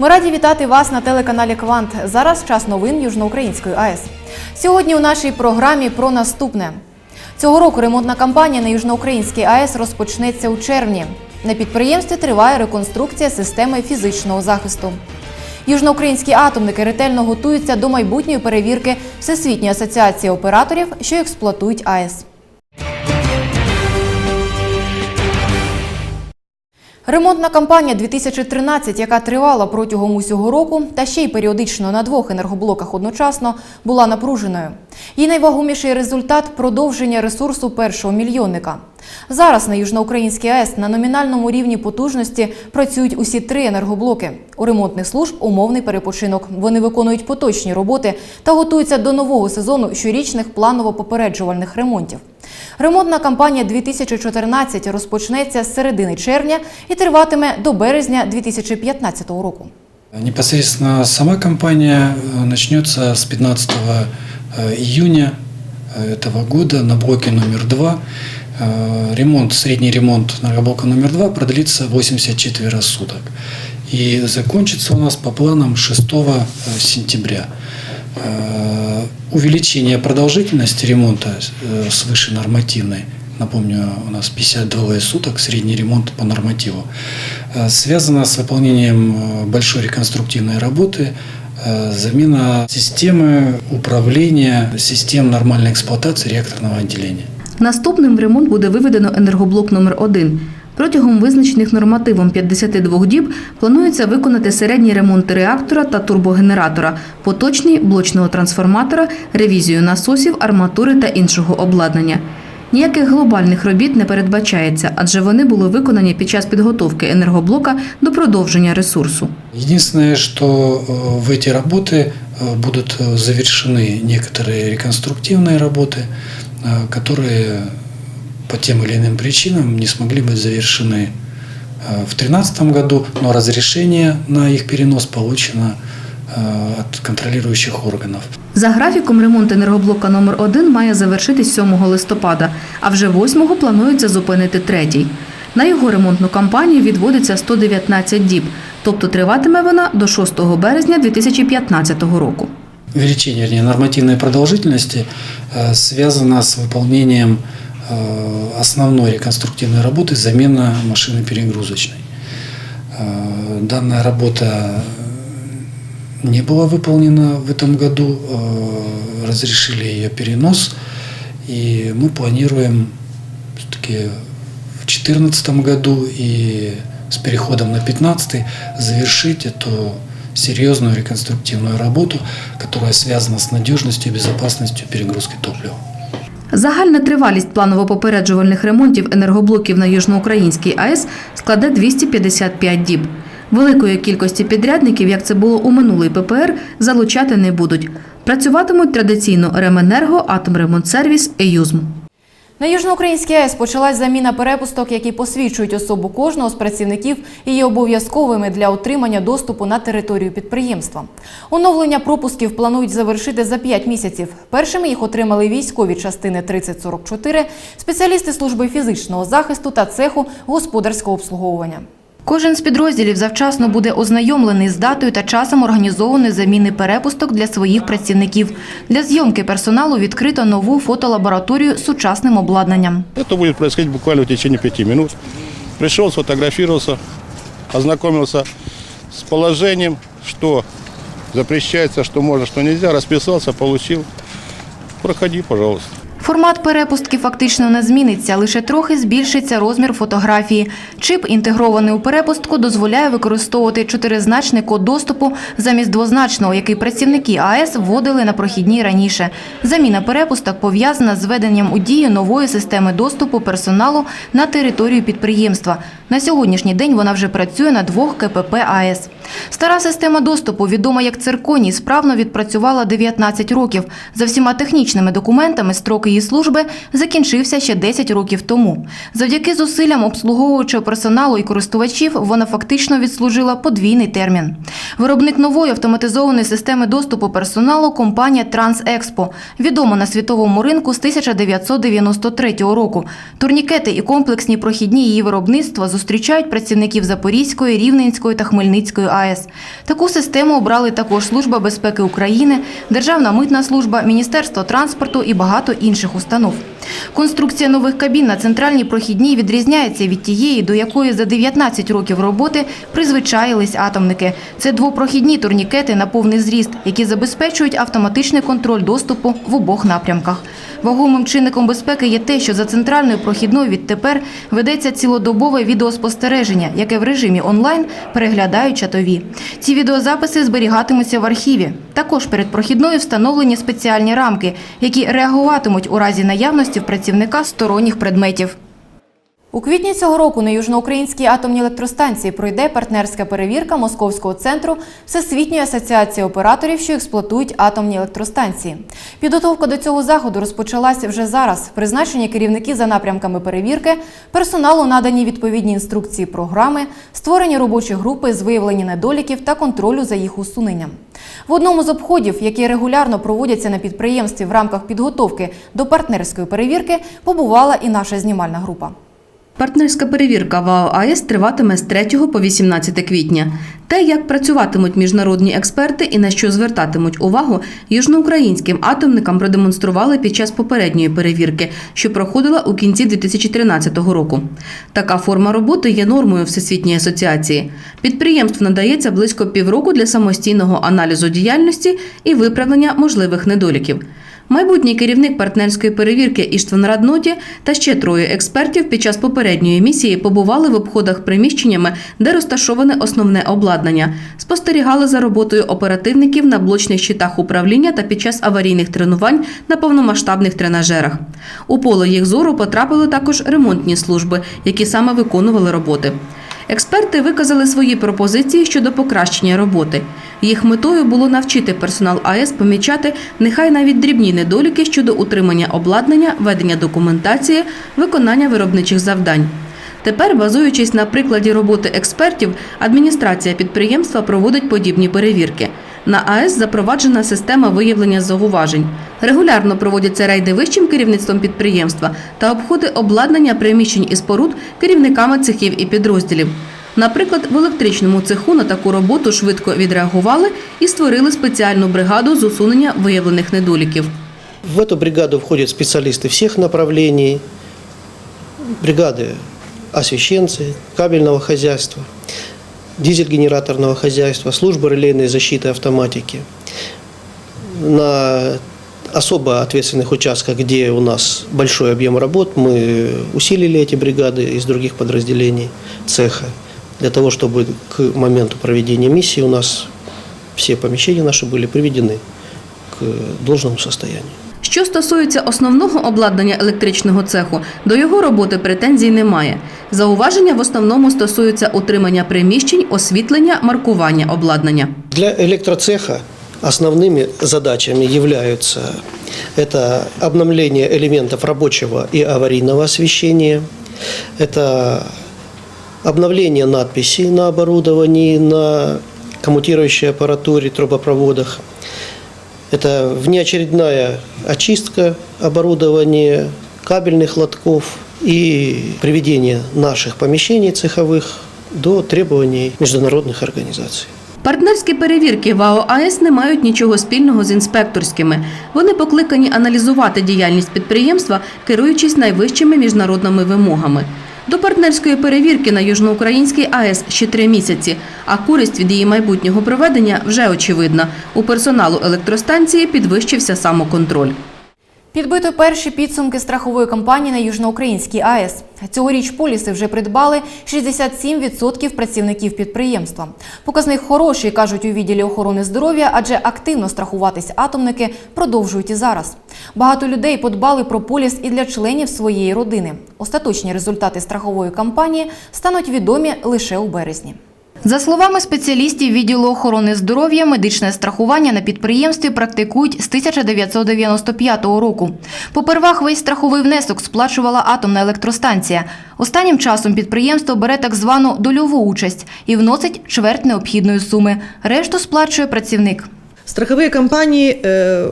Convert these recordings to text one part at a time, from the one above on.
Ми раді вітати вас на телеканалі Квант. Зараз час новин Южноукраїнської АЕС. Сьогодні у нашій програмі про наступне. Цього року ремонтна кампанія на Южноукраїнській АЕС розпочнеться у червні. На підприємстві триває реконструкція системи фізичного захисту. Южноукраїнські атомники ретельно готуються до майбутньої перевірки Всесвітньої асоціації операторів, що експлуатують АЕС. Ремонтна кампанія 2013, яка тривала протягом усього року та ще й періодично на двох енергоблоках одночасно, була напруженою. Її найвагоміший результат продовження ресурсу першого мільйонника. Зараз на Южноукраїнській АЕС на номінальному рівні потужності працюють усі три енергоблоки. У ремонтних служб умовний перепочинок. Вони виконують поточні роботи та готуються до нового сезону щорічних планово-попереджувальних ремонтів. Ремонтна кампанія 2014 розпочнеться з середини червня і триватиме до березня 2015 року. Непосредственно сама кампания э, начнется с 15 э, июня э, этого года на блоке номер 2. Э, Ремонт, средний ремонт энергоблока номер 2 продлится 84 суток. И закончится у нас по планам 6 э, сентября. Э, Увеличение продолжительности ремонта э, свыше нормативной, напомню, у нас 52 суток, средний ремонт по нормативу, э, связано с выполнением э, большой реконструктивной работы, э, замена системы управления, систем нормальной эксплуатации реакторного отделения. Наступним в ремонт буде виведено енергоблок номер 1 Протягом визначених нормативом 52 діб планується виконати середній ремонт реактора та турбогенератора, поточний блочного трансформатора, ревізію насосів, арматури та іншого обладнання. Ніяких глобальних робіт не передбачається, адже вони були виконані під час підготовки енергоблока до продовження ресурсу. Единственное, что э, в эти работы э, будут э, завершены некоторые реконструктивные работы, э, которые по тем или иным причинам не смогли быть завершены э, в 2013 году, но разрешение на их перенос получено э, от контролирующих органов. За графіком ремонт енергоблока номер 1 має завершитись 7 листопада, а вже 8 планується зупинити третій. На його ремонтну кампанію відводиться 119 діб, тобто триватиме вона до 6 березня 2015 року. Увеличение вернее, нормативной продолжительности э, связано с выполнением э, основной реконструктивной работы замена машины перегрузочной. Э, Данная работа не была выполнена в этом году, э, разрешили ее перенос, и мы планируем все-таки в 2014 году и с переходом на 2015 завершить эту серьезную реконструктивную работу, которая связана с надежностью и безопасностью перегрузки топлива. Загальна тривалість планово-попереджувальних ремонтів енергоблоків на Южноукраїнській АЕС складе 255 діб. Великої кількості підрядників, як це було у минулий ППР, залучати не будуть. Працюватимуть традиційно Ременерго, Атомремонтсервіс, Еюзм. На Южноукраїнській АЕС почалась заміна перепусток, які посвідчують особу кожного з працівників і є обов'язковими для отримання доступу на територію підприємства. Оновлення пропусків планують завершити за 5 місяців. Першими їх отримали військові частини 3044, спеціалісти служби фізичного захисту та цеху господарського обслуговування. Кожен з підрозділів завчасно буде ознайомлений з датою та часом організованої заміни перепусток для своїх працівників. Для зйомки персоналу відкрито нову фотолабораторію з сучасним обладнанням. Это будет происходить буквально в течение пяти минут. Пришел, сфотографировался, ознакомился с положением, что запрещается, что можно, что нельзя, расписался, получил. Проходи, пожалуйста. Формат перепустки фактично не зміниться, лише трохи збільшиться розмір фотографії. Чип, інтегрований у перепустку, дозволяє використовувати чотиризначний код доступу замість двозначного, який працівники АЕС вводили на прохідній раніше. Заміна перепусток пов'язана з введенням у дію нової системи доступу персоналу на територію підприємства. На сьогоднішній день вона вже працює на двох КПП АЕС. Стара система доступу, відома як цирконій, справно відпрацювала 19 років. За всіма технічними документами строк її служби закінчився ще 10 років тому. Завдяки зусиллям обслуговуючого персоналу і користувачів вона фактично відслужила подвійний термін. Виробник нової автоматизованої системи доступу персоналу компанія Трансекспо, відома на світовому ринку з 1993 року. Турнікети і комплексні прохідні її виробництва зустрічають працівників Запорізької, Рівненської та Хмельницької АЕС. Таку систему обрали також Служба безпеки України, Державна митна служба, Міністерство транспорту і багато інших установ. Конструкція нових кабін на центральній прохідній відрізняється від тієї, до якої за 19 років роботи призвичаїлись атомники. Це двопрохідні турнікети на повний зріст, які забезпечують автоматичний контроль доступу в обох напрямках. Вагомим чинником безпеки є те, що за центральною прохідною відтепер ведеться цілодобове відеоспостереження, яке в режимі онлайн переглядають чатові. Ці відеозаписи зберігатимуться в архіві. Також перед прохідною встановлені спеціальні рамки, які реагуватимуть у разі наявності в працівника сторонніх предметів. У квітні цього року на Южноукраїнській атомній електростанції пройде партнерська перевірка Московського центру Всесвітньої асоціації операторів, що експлуатують атомні електростанції. Підготовка до цього заходу розпочалася вже зараз. Призначені керівники за напрямками перевірки, персоналу надані відповідні інструкції програми, створені робочі групи з виявлення недоліків та контролю за їх усуненням. В одному з обходів, які регулярно проводяться на підприємстві в рамках підготовки до партнерської перевірки, побувала і наша знімальна група. Партнерська перевірка ВАО АЕС триватиме з 3 по 18 квітня. Те, як працюватимуть міжнародні експерти і на що звертатимуть увагу, южноукраїнським атомникам продемонстрували під час попередньої перевірки, що проходила у кінці 2013 року. Така форма роботи є нормою Всесвітньої асоціації. Підприємству надається близько півроку для самостійного аналізу діяльності і виправлення можливих недоліків. Майбутній керівник партнерської перевірки Іштван Радноті та ще троє експертів під час попередньої місії побували в обходах приміщеннями, де розташоване основне обладнання, спостерігали за роботою оперативників на блочних щитах управління та під час аварійних тренувань на повномасштабних тренажерах. У поле їх зору потрапили також ремонтні служби, які саме виконували роботи. Експерти виказали свої пропозиції щодо покращення роботи. Їх метою було навчити персонал АЕС помічати нехай навіть дрібні недоліки щодо утримання обладнання, ведення документації, виконання виробничих завдань. Тепер, базуючись на прикладі роботи експертів, адміністрація підприємства проводить подібні перевірки. На АЕС запроваджена система виявлення зауважень. Регулярно проводяться рейди вищим керівництвом підприємства та обходи обладнання приміщень і споруд керівниками цехів і підрозділів. Наприклад, в електричному цеху на таку роботу швидко відреагували і створили спеціальну бригаду з усунення виявлених недоліків. В эту бригаду входят специалисты всех направлений, бригады освещенцы, кабельного хозяйства, Дизель-генераторного хозяйства, службы релейной защиты автоматики. На особо ответственных участках, где у нас большой объем работ, мы усилили эти бригады из других подразделений цеха, для того, чтобы к моменту проведения миссии у нас все помещения наши были приведены к должному состоянию. Що стосується основного обладнання електричного цеху, до його роботи претензій немає. Зауваження в основному стосуються утримання приміщень, освітлення, маркування обладнання. Для электроцеха основными задачами являются это обновление элементов рабочего и аварийного освещения, это обновление надписей на оборудовании, на коммутирующей аппаратуре, трубопроводах, это внеочередная очистка оборудования, кабельных лотков и приведение наших помещений цеховых до требований международных организаций. Партнерські перевірки ВАО АЕС не мають нічого спільного з інспекторськими. Вони покликані аналізувати діяльність підприємства, керуючись найвищими міжнародними вимогами. До партнерської перевірки на Южноукраїнській АЕС ще три місяці, а користь від її майбутнього проведення вже очевидна. У персоналу електростанції підвищився самоконтроль. Підбито перші підсумки страхової кампанії на Южноукраїнській АЕС. Цьогоріч поліси вже придбали 67% працівників підприємства. Показник хороший, кажуть у відділі охорони здоров'я, адже активно страхуватись атомники продовжують і зараз. Багато людей подбали про поліс і для членів своєї родини. Остаточні результати страхової кампанії стануть відомі лише у березні. За словами спеціалістів відділу охорони здоров'я, медичне страхування на підприємстві практикують з 1995 року. Попервах весь страховий внесок сплачувала атомна електростанція. Останнім часом підприємство бере так звану дольову участь і вносить чверть необхідної суми. Решту сплачує працівник. Страховые компании э,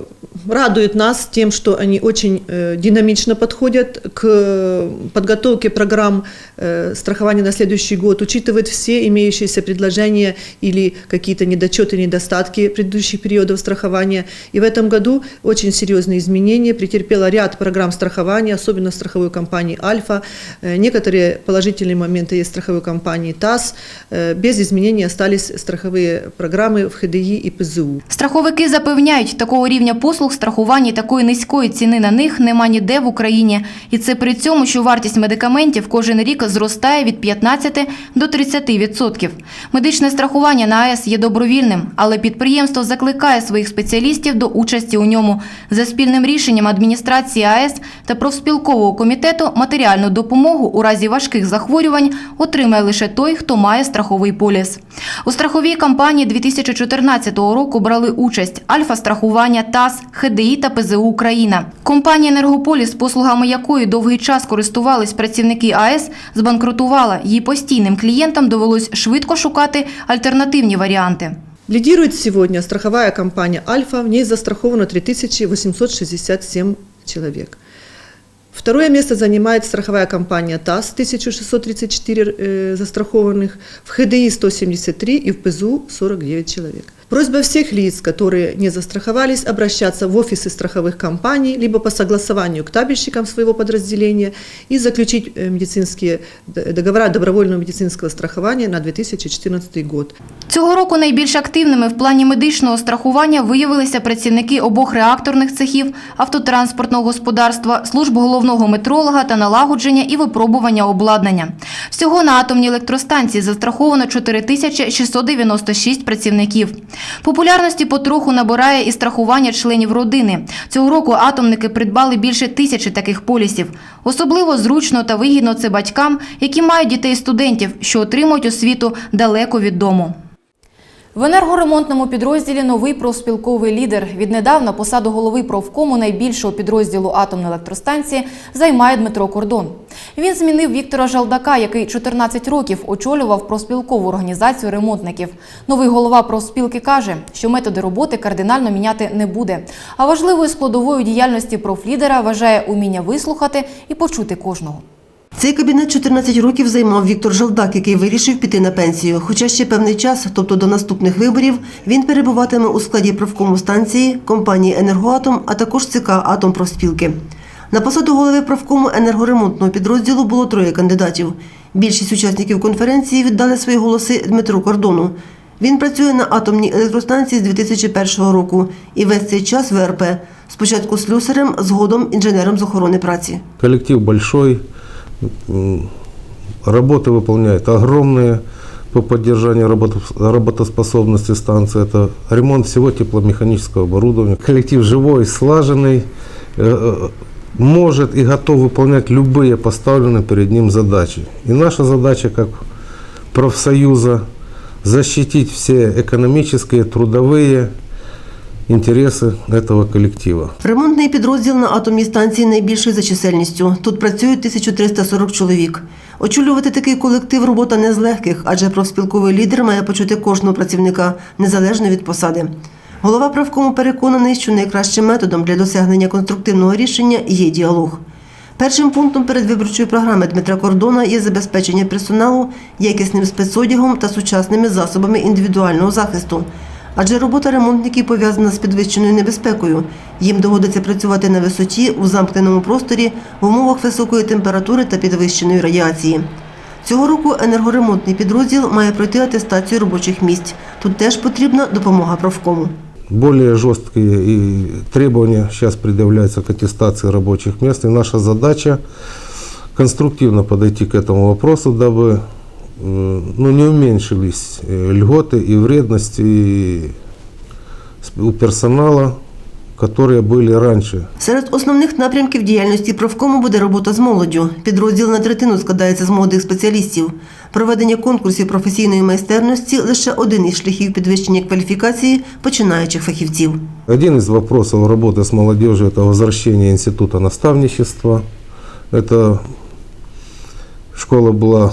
радуют нас тем, что они очень э, динамично подходят к э, подготовке программ э, страхования на следующий год, учитывают все имеющиеся предложения или какие-то недочеты, недостатки предыдущих периодов страхования. И в этом году очень серьезные изменения претерпела ряд программ страхования, особенно страховой компании «Альфа». Некоторые положительные моменты есть страховой компании «ТАСС». Без изменений остались страховые программы в ХДИ и ПЗУ. Страховики запевняють, такого рівня послуг страхування і такої низької ціни на них нема ніде в Україні. І це при цьому, що вартість медикаментів кожен рік зростає від 15 до 30%. відсотків. Медичне страхування на АЕС є добровільним, але підприємство закликає своїх спеціалістів до участі у ньому. За спільним рішенням адміністрації АЕС та профспілкового комітету матеріальну допомогу у разі важких захворювань отримає лише той, хто має страховий поліс. У страховій кампанії 2014 року брали участь Альфа-страхування, ТАС, ХДІ та ПЗУ Україна. Компанія «Енергополіс», послугами якої довгий час користувались працівники АЕС, збанкрутувала. Її постійним клієнтам довелось швидко шукати альтернативні варіанти. Лидирует сегодня страховая компания «Альфа». В ней застраховано 3867 человек. Второе место занимает страховая компания ТАСС, 1634 э, застрахованных, в ХДИ 173 и в ПЗУ 49 человек. Просьба всех лиц, которые не застраховались, обращаться в офисы страховых компаний, либо по согласованию к табельщикам своего подразделения и заключить э, медицинские д- договора добровольного медицинского страхования на 2014 год. Цього року найбільш активними в плані медичного страхування виявилися працівники обох реакторних цехів, автотранспортного господарства, служб головного метролога та налагодження і випробування обладнання. Всього на атомній електростанції застраховано 4696 працівників. Популярності потроху набирає і страхування членів родини. Цього року атомники придбали більше тисячі таких полісів. Особливо зручно та вигідно це батькам, які мають дітей-студентів, що отримують освіту далеко від дому. В енергоремонтному підрозділі новий профспілковий лідер. Віднедавна посаду голови профкому найбільшого підрозділу атомної електростанції займає Дмитро Кордон. Він змінив Віктора Жалдака, який 14 років очолював профспілкову організацію ремонтників. Новий голова профспілки каже, що методи роботи кардинально міняти не буде. А важливою складовою діяльності профлідера вважає уміння вислухати і почути кожного. Цей кабінет 14 років займав Віктор Жалдак, який вирішив піти на пенсію. Хоча ще певний час, тобто до наступних виборів, він перебуватиме у складі профкому станції, компанії «Енергоатом», а також ЦК «Атомпрофспілки». На посаду голови профкому енергоремонтного підрозділу було троє кандидатів. Більшість учасників конференції віддали свої голоси Дмитру Кордону. Він працює на атомній електростанції з 2001 року і весь цей час в РП. Спочатку слюсарем, згодом інженером з охорони праці. Коллектив большой, м, работы выполняет огромные по поддержанию работ- работоспособности станции. Это ремонт всего тепломеханического оборудования. Коллектив живой, слаженный, э, э, может и готов выполнять любые поставленные перед ним задачи. И наша задача как профсоюза защитить все экономические, трудовые интересы этого коллектива. Ремонтний підрозділ на атомній станції найбільший за чисельністю. Тут працюють 1340 чоловік. Очолювати такий колектив робота не з легких, адже профспілковий лідер має почути кожного працівника незалежно від посади. Голова правкому переконаний, що найкращим методом для досягнення конструктивного рішення є діалог. Першим пунктом передвиборчої програми Дмитра Кордона є забезпечення персоналу якісним спецодягом та сучасними засобами індивідуального захисту Адже робота ремонтників пов'язана з підвищеною небезпекою. Їм доводиться працювати на висоті у замкненому просторі в умовах високої температури та підвищеної радіації. Цього року енергоремонтний підрозділ має пройти атестацію робочих місць. Тут теж потрібна допомога профкому. Более жесткие и требования сейчас предъявляются к аттестации рабочих мест. И наша задача конструктивно подойти к этому вопросу, дабы э, ну, не уменьшились э, льготы и вредности и с- у персонала, которые были раньше. Серед основних напрямків діяльності профкому буде робота з молоддю. Підрозділ на третину складається з молодих спеціалістів. Проведення конкурсів професійної майстерності лише один із шляхів підвищення кваліфікації починаючих фахівців. Один из вопросов работы с молодежью – это возвращение института наставничества. Это школа была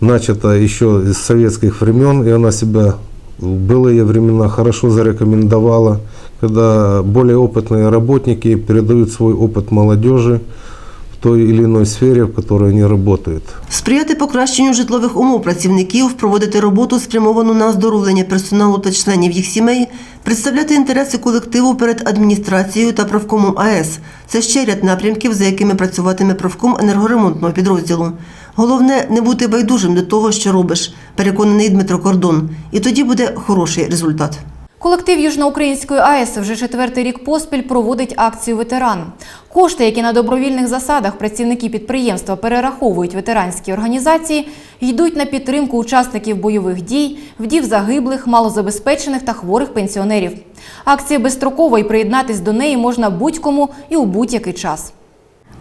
начата еще из советских времен, и она себя в былые времена хорошо зарекомендовала, когда более опытные работники передают свой опыт молодежи в той или иной сфере, в которой они работают. Сприяти покращенню житлових умов працівників, проводити роботу, спрямовану на оздоровлення персоналу та членів їх сімей, представляти інтереси колективу перед адміністрацією та правкомом АЕС. Це ще ряд напрямків, за якими працюватиме правком енергоремонтного підрозділу. Головне не бути байдужим до того, що робиш, переконаний Дмитро Кордон. І тоді буде хороший результат. Колектив Южноукраїнської АЕС вже четвертий рік поспіль проводить акцію ветеран. Кошти, які на добровільних засадах працівники підприємства перераховують ветеранські організації, йдуть на підтримку учасників бойових дій, вдів загиблих, малозабезпечених та хворих пенсіонерів. Акція безстрокова і приєднатись до неї можна будь-кому і у будь-який час.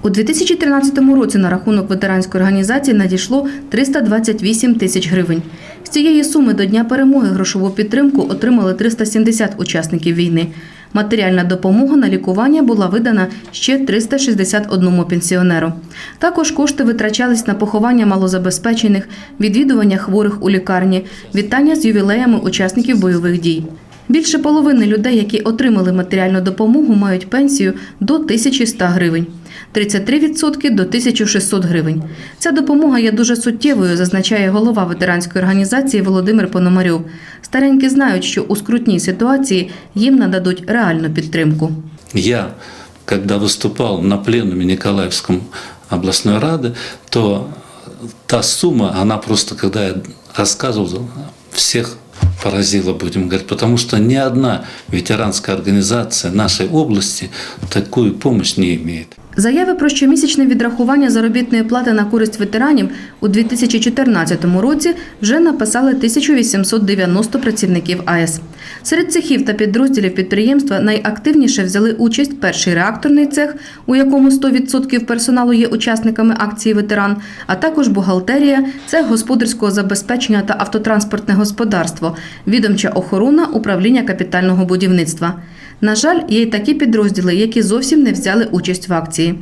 У 2013 році на рахунок ветеранської організації надійшло 328 тисяч гривень. З цієї суми до Дня перемоги грошову підтримку отримали 370 учасників війни. Матеріальна допомога на лікування була видана ще 361 пенсіонеру. Також кошти витрачались на поховання малозабезпечених, відвідування хворих у лікарні, вітання з ювілеями учасників бойових дій. Більше половини людей, які отримали матеріальну допомогу, мають пенсію до 1100 гривень. 33% до 1600 гривень. Ця допомога є дуже суттєвою, зазначає голова ветеранської організації Володимир Пономарьов. Старенькі знають, що у скрутній ситуації їм нададуть реальну підтримку. Я, когда выступал на пленуме Николаевском областной рады, то та сумма, она просто, когда я рассказывал, всех поразила, будем говорить, потому что ни одна ветеранская организация нашей области такую помощь не имеет. Заяви про щомісячне відрахування заробітної плати на користь ветеранів у 2014 році вже написали 1890 працівників АЕС. Серед цехів та підрозділів підприємства найактивніше взяли участь перший реакторний цех, у якому 100% персоналу є учасниками акції ветеран, а також бухгалтерія, цех господарського забезпечення та автотранспортне господарство, відомча охорона, управління капітального будівництва. На жаль, є й такі підрозділи, які зовсім не взяли участь в акції.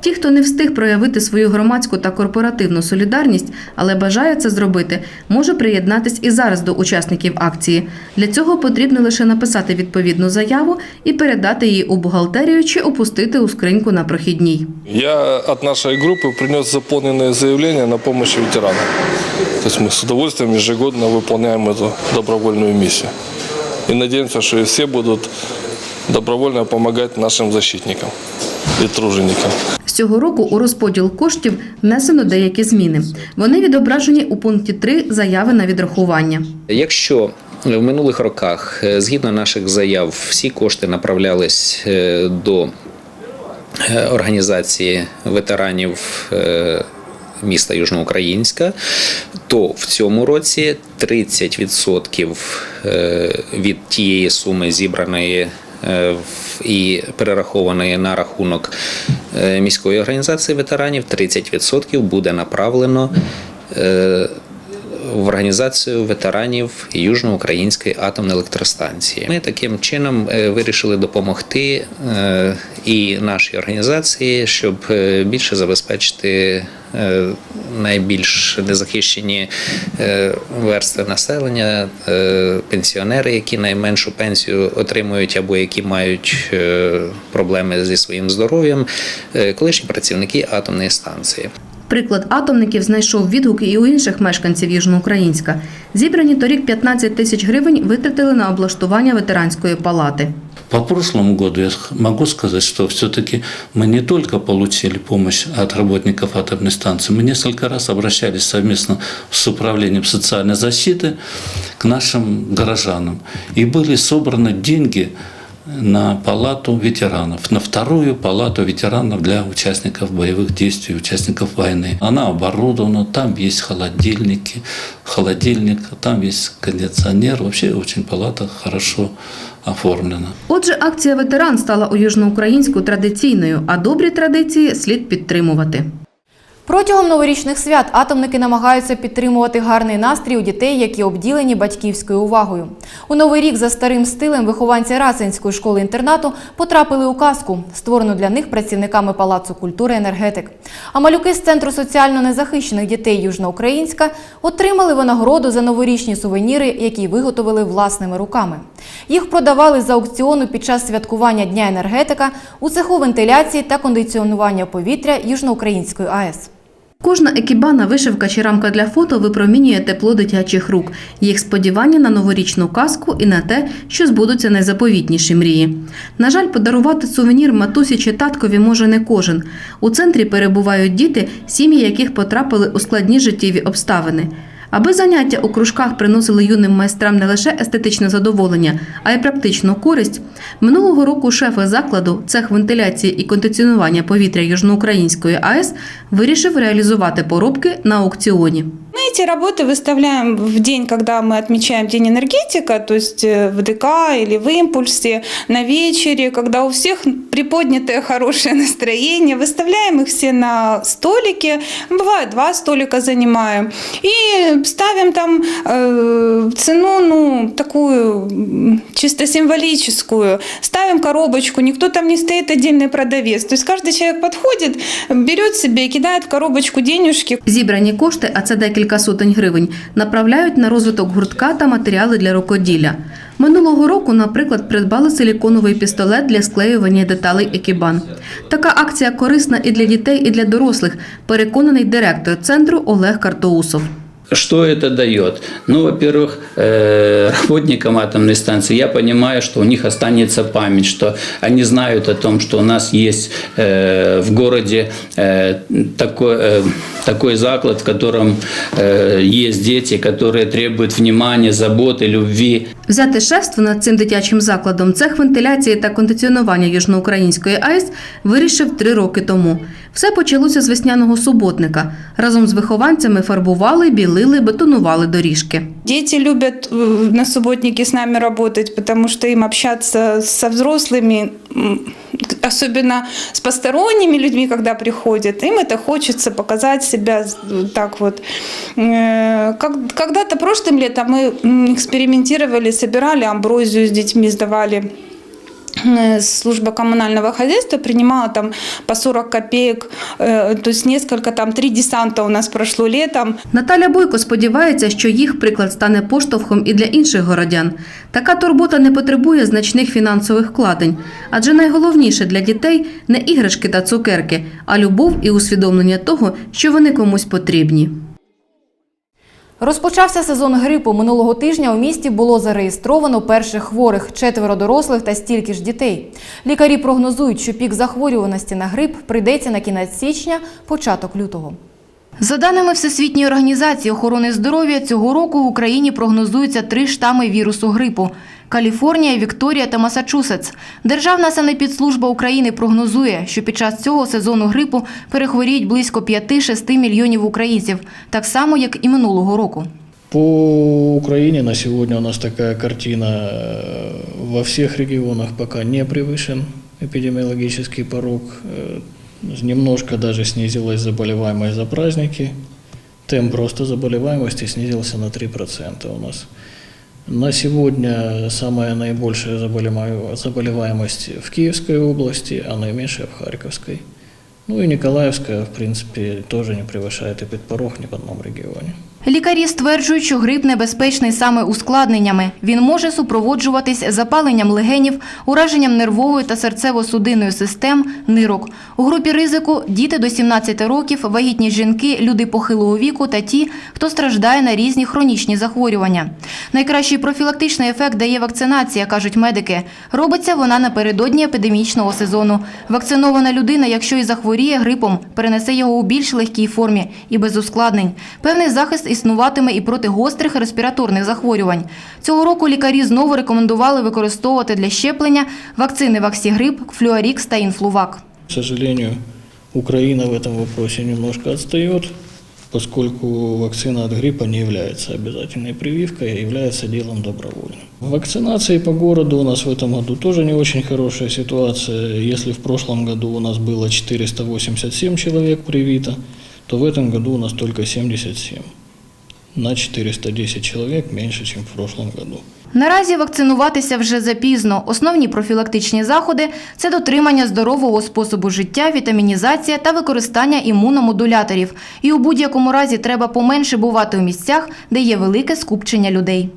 Ті, хто не встиг проявити свою громадську та корпоративну солідарність, але бажає це зробити, може приєднатись і зараз до учасників акції. Для цього потрібно лише написати відповідну заяву і передати її у бухгалтерію чи опустити у скриньку на прохідній. Я от нашей группы принес заполненное заявление на помощь ветеранам. То есть мы с удовольствием ежегодно выполняем эту добровольную миссию. И надеемся, что и все будут добровольно помогать нашим защитникам и труженикам. З цього року у розподіл коштів внесено деякі зміни. Вони відображені у пункті 3 заяви на відрахування. Якщо в минулих роках, е, згідно наших заяв, всі кошти направлялись е, до е, організації ветеранів е, міста Южноукраїнська, то в цьому році 30% е, від тієї суми зібраної е, і перерахованої на рахунок е, міської організації ветеранів, 30% буде направлено е, в організацію ветеранів Южноукраїнської атомної електростанції. Ми таким чином е, вирішили допомогти е, і нашій організації, щоб е, більше забезпечити е, найбільш незахищені е, верстви населення, е, пенсіонери, які найменшу пенсію отримують або які мають е, проблеми зі своїм здоров'ям, е, колишні працівники атомної станції. Приклад атомників знайшов відгуки і у інших мешканців Южноукраїнська. Зібрані торік 15 тисяч гривень витратили на облаштування ветеранської палати. По прошлому году я могу сказать, что все-таки мы не только получили помощь от работников атомной станции, мы несколько раз обращались совместно с управлением социальной защиты к нашим горожанам. И были собраны деньги на палату ветеранов, на вторую палату ветеранов для участников боевых действий, участников войны. Она оборудована, там есть холодильники, холодильник, там есть кондиционер. Вообще очень палата хорошо оформлена. Отже, акція ветеран стала у Южноукраїнську традиційною, а добрі традиції слід підтримувати. Протягом новорічних свят атомники намагаються підтримувати гарний настрій у дітей, які обділені батьківською увагою. У новий рік за старим стилем вихованці Рацинської школи-інтернату потрапили у казку, створену для них працівниками Палацу культури енергетик. А малюки з центру соціально незахищених дітей Южноукраїнська отримали винагороду за новорічні сувеніри, які виготовили власними руками. Їх продавали з аукціону під час святкування Дня енергетика у цеху вентиляції та кондиціонування повітря Южноукраїнської АЕС. Кожна екібана, вишивка чи рамка для фото випромінює тепло дитячих рук, їх сподівання на новорічну казку і на те, що збудуться найзаповітніші мрії. На жаль, подарувати сувенір матусі чи таткові може не кожен. У центрі перебувають діти, сім'ї яких потрапили у складні життєві обставини. Аби заняття у кружках приносили юним майстрам не лише естетичне задоволення, а й практичну користь, минулого року шефи закладу, цех вентиляції і кондиціонування повітря Южноукраїнської АЕС вирішив реалізувати поробки на аукціоні. Мы эти работы выставляем в день, когда мы отмечаем День энергетика, то есть э, в ДК или в импульсе, на вечере, когда у всех приподнятое хорошее настроение. Выставляем их все на столики, бывает два столика занимаем. И ставим там э, цену, ну, такую м, чисто символическую. Ставим коробочку, никто там не стоит отдельный продавец. То есть каждый человек подходит, берет себе и кидает в коробочку денежки, Зібрані кошти, а це декілька сотень гривень, направляють на розвиток гуртка та матеріали для рукоділля. Минулого року, наприклад, придбали силіконовий пістолет для склеювання деталей екібан. Така акція корисна і для дітей, і для дорослих, переконаний директор центру Олег Картоусов. Что это дает? Ну, во-первых, э, работникам атомной станции я понимаю, что у них останется память, что они знают о том, что у нас есть э, в городе э, такой, э, такой заклад, в котором э, есть дети, которые требуют внимания, заботы, любви. Взяти шефство над цим дитячим закладом цех вентиляції та кондиціонування Южноукраїнської АЕС вирішив три роки тому. Все почалося з весняного суботника. Разом з вихованцями фарбували, білили, бетонували доріжки. Дети любят э, на субботнике с нами работать, потому что им общаться со взрослыми, м, особенно с посторонними людьми, когда приходят, им это хочется показать себя с- так вот. Э, как- Когда-то прошлым летом мы м, экспериментировали, собирали амброзию с детьми, сдавали Э, служба коммунального хозяйства принимала там по 40 копеек, э, то есть несколько, там три десанта у нас прошло летом. Наталя Бойко сподівається, що їх приклад стане поштовхом і для інших городян. Така турбота не потребує значних фінансових вкладень, адже найголовніше для дітей не іграшки та цукерки, а любов і усвідомлення того, що вони комусь потрібні. Розпочався сезон грипу. Минулого тижня у місті було зареєстровано перших хворих четверо дорослих та стільки ж дітей. Лікарі прогнозують, що пік захворюваності на грип прийдеться на кінець січня, початок лютого. За даними Всесвітньої організації охорони здоров'я, цього року в Україні прогнозуються три штами вірусу грипу – Каліфорнія, Вікторія та Масачусетс. Державна санепідслужба України прогнозує, що під час цього сезону грипу перехворіють близько 5-6 мільйонів українців, так само, як і минулого року. По Украине на сегодня у нас такая картина. э, Во всех регионах пока не превышен эпидемиологический порог. Э, Немножко даже снизилась заболеваемость за праздники. Темп роста заболеваемости снизился на 3% у нас. На сегодня самая наибольшая заболеваемость в Киевской области, а наименьшая в Харьковской. Ну и Николаевская, в принципе, тоже не превышает эпидпорог ни в одном регионе. Лікарі стверджують, що грип небезпечний саме ускладненнями. Він може супроводжуватись запаленням легенів, ураженням нервової та серцево-судинної систем, нирок. У групі ризику діти до 17 років, вагітні жінки, люди похилого віку та ті, хто страждає на різні хронічні захворювання. Найкращий профілактичний ефект дає вакцинація, кажуть медики. Робиться вона напередодні епідемічного сезону. Вакцинована людина, якщо і захворіє грипом, перенесе його у більш легкій формі і без ускладнень. Певний захист існуватиме і проти гострих респіраторних захворювань. Цього року лікарі знову рекомендували використовувати для щеплення вакцини Ваксігрип, Флюарікс та Інфлувак. К сожалению, Украина в этом вопросе немножко отстает, поскольку вакцина от гриппа не является обязательной прививкой, а является делом добровольным. Вакцинации по городу у нас в этом году тоже не очень хорошая ситуация. Если в прошлом году у нас было 487 человек привито, то в этом году у нас только 77. На 410 человек меньше, чем в прошлом году. Наразі вакцинуватися вже запізно. Основні профілактичні заходи – це дотримання здорового способу життя, вітамінізація та використання імуномодуляторів. І у будь-якому разі треба поменше бувати у місцях, де є велике скупчення людей.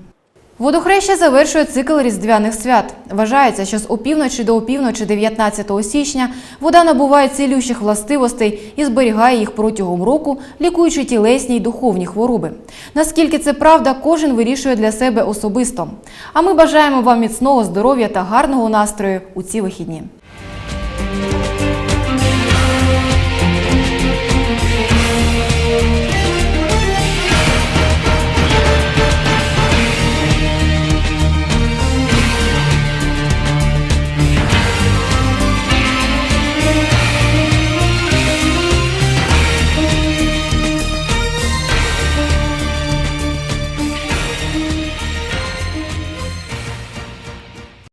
Водохреща завершує цикл різдвяних свят. Вважається, що з опівночі до опівночі 19 січня вода набуває цілющих властивостей і зберігає їх протягом року, лікуючи тілесні й духовні хвороби. Наскільки це правда, кожен вирішує для себе особисто. А ми бажаємо вам міцного здоров'я та гарного настрою у ці вихідні.